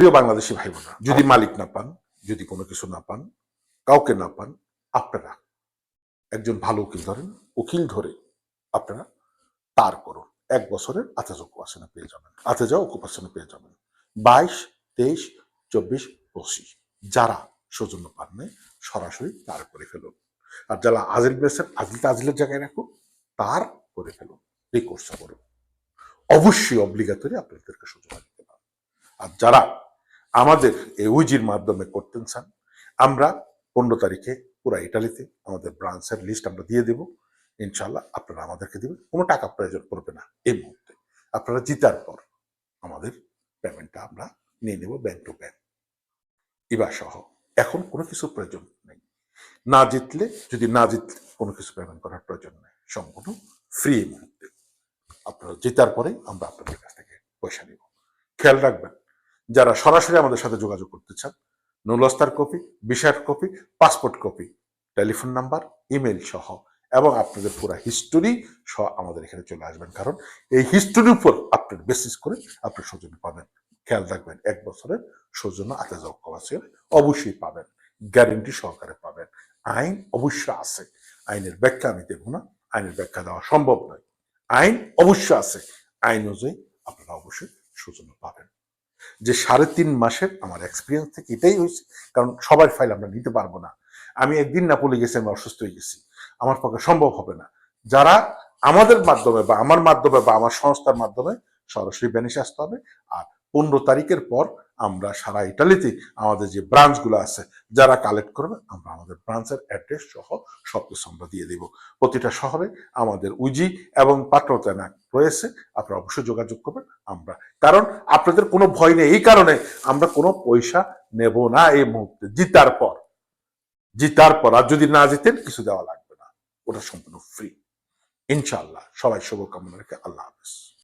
প্রিয় বাংলাদেশি ভাই বোনা যদি মালিক না পান যদি কোনো কিছু না পান কাউকে না পান আপনারা একজন ভালো উকিল ধরেন উকিল ধরে আপনারা তার করুন। এক বছরের আতেজ অকুপাশনে পেয়ে যাবেন আতেজা অকুপাশনে পেয়ে যাবেন। বাইশ তেইশ চব্বিশ পঁচিশ যারা সৌজন্য পান নাই সরাসরি তার করে ফেলুন। আর যারা আজিল পেয়েছেন আজিলটা আজিলের জায়গায় রাখুন তার করে ফেলুন এই কোর্সটা করুন। অবশ্যই অব্লিগাতরি আপনাদেরকে সুযোগ দিতে পারেন আর যারা আমাদের এই উইজির মাধ্যমে করতেন চান আমরা পনেরো তারিখে পুরো ইটালিতে আমাদের ব্রাঞ্চের লিস্ট আমরা দিয়ে দেব। ইনশাল্লাহ আপনারা আমাদেরকে দেবেন। কোনো টাকা প্রয়োজন পড়বে না এই মুহূর্তে। আপনারা জিতার পর আমাদের পেমেন্টটা আমরা নিয়ে নেব ব্যাংক টু ব্যাংক ইবা সহ, এখন কোনো কিছু প্রয়োজন নেই। না জিতলে, যদি না জিতলে কোনো কিছু পেমেন্ট করার প্রয়োজন নেই। সম্পূর্ণ ফ্রি মুহূর্তে। আপনারা জেতার পরে আমরা আপনাদের কাছ থেকে পয়সা নিব। খেয়াল রাখবেন যারা সরাসরি আমাদের সাথে যোগাযোগ করতে চান নুলস্তার copy বিশার copy, passport copy, telephone number email সহ, এবং আপনাদের পুরো হিস্টোরি সহ আমাদের এখানে চলে আসবেন। কারণ এই হিস্টোরির উপর আপনার বেসিস করে আপনি সৌজন্য পাবেন। খেয়াল রাখবেন, এক বছরের সৌজন্য আতেজা কবাসের অবশ্যই পাবেন গ্যারেন্টি সহকারে পাবেন। আইন অবশ্যই আছে। আইনের ব্যাখ্যা আমি দেবো না, আইনের ব্যাখ্যা দেওয়া সম্ভব নয়। আইন অবশ্য আছে। আইন অনুযায়ী আপনারা অবশ্যই সৌজন্য পাবেন। যে সাড়ে তিন মাসের আমার এক্সপিরিয়েন্স থেকে এটাই হয়েছে। কারণ সবার ফাইল আমরা নিতে পারব না। আমি একদিন না পড়ে গেছি, আমি অসুস্থ হয়ে গেছি। আমার পক্ষে সম্ভব হবে না। যারা আমাদের মাধ্যমে বা আমার মাধ্যমে বা আমার সংস্থার মাধ্যমে সরাসরি ব্যানিশে আসতে হবে। আর পনেরো তারিখের পর আমরা সারা ইটালিতে আমাদের যে ব্রাঞ্চগুলো আছে, যারা কালেক্ট করবে, আমরা আমাদের ব্রাঞ্চের অ্যাড্রেস সহ সবকিছু আমরা দিয়ে দেব। প্রতিটা শহরে আমাদের উজি এবং পাত্রতানা রয়েছে, আপনারা অবশ্যই যোগাযোগ করবেন। আমরা, কারণ আপনাদের কোনো ভয় নেই, এই কারণে আমরা কোনো পয়সা নেব না এই মুহূর্তে, জিতার পর। জিতার পর, আর যদি না জিতেন কিছু দেওয়া লাগবে না। ওটা সম্পূর্ণ ফ্রি ইনশাআল্লাহ, সবাই শুভকামনা রেখে আল্লাহ হাফেজ।